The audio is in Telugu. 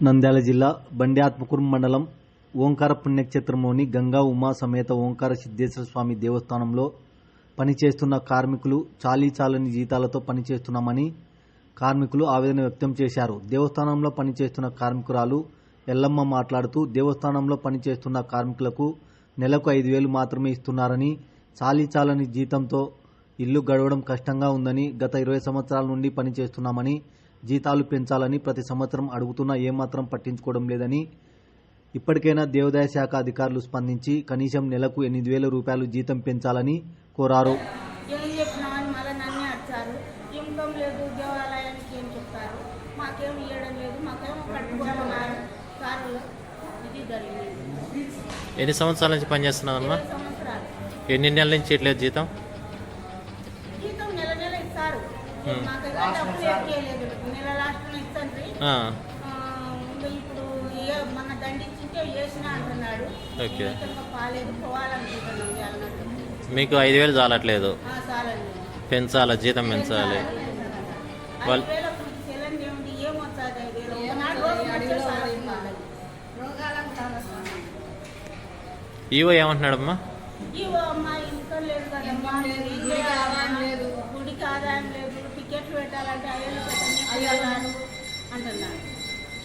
నంద్యాల జిల్లా బండి ఆత్మకూరు మండలం ఓంకార పుణ్యక్షేత్రంలోని గంగా ఉమా సమేత ఓంకార సిద్ధేశ్వర స్వామి దేవస్థానంలో పనిచేస్తున్న కార్మికులు చాలీ చాలని జీతాలతో పనిచేస్తున్నామని కార్మికులు ఆవేదన వ్యక్తం చేశారు. దేవస్థానంలో పనిచేస్తున్న కార్మికురాలు ఎల్లమ్మ మాట్లాడుతూ దేవస్థానంలో పనిచేస్తున్న కార్మికులకు నెలకు ఐదు వేలు మాత్రమే ఇస్తున్నారని చాలీ చాలని జీతంతో ఇల్లు గడవడం కష్టంగా ఉందని గత ఇరవై సంవత్సరాల నుండి పనిచేస్తున్నామని జీతాలు పెంచాలని ప్రతి సంవత్సరం అడుగుతున్నా ఏమాత్రం పట్టించుకోవడం లేదని. ఇప్పటికైనా దేవాదాయ శాఖ అధికారులు స్పందించి కనీసం నెలకు ఎనిమిది వేల రూపాయలు జీతం పెంచాలని కోరారు. ఎన్ని సంవత్సరాల నుంచి పనిచేస్తున్నావమ్మా ఎన్ని నెలల నుంచి ఇట్లేదు జీతం? జీతం నెల నెల ఇస్తారు. నెల లాస్ట్లో ఇస్తుంది ఆ, ఇంకా ఇప్పుడు ఏ మన దండించింటే వేసిన అంటున్నాడు. ఓకే. పాలేదు. పోవాలనుకుంటున్నాం మీకు. ఐదు వేలు చాలట్లేదు. పెంచాలి? జీతం పెంచాలి. వాళ్ళ-. ఈవో ఏమంటున్నాడమ్మా? ఇవో అమ్మాయి ఇంకా లేదు కదమ్మా. లేదు. టికెట్లు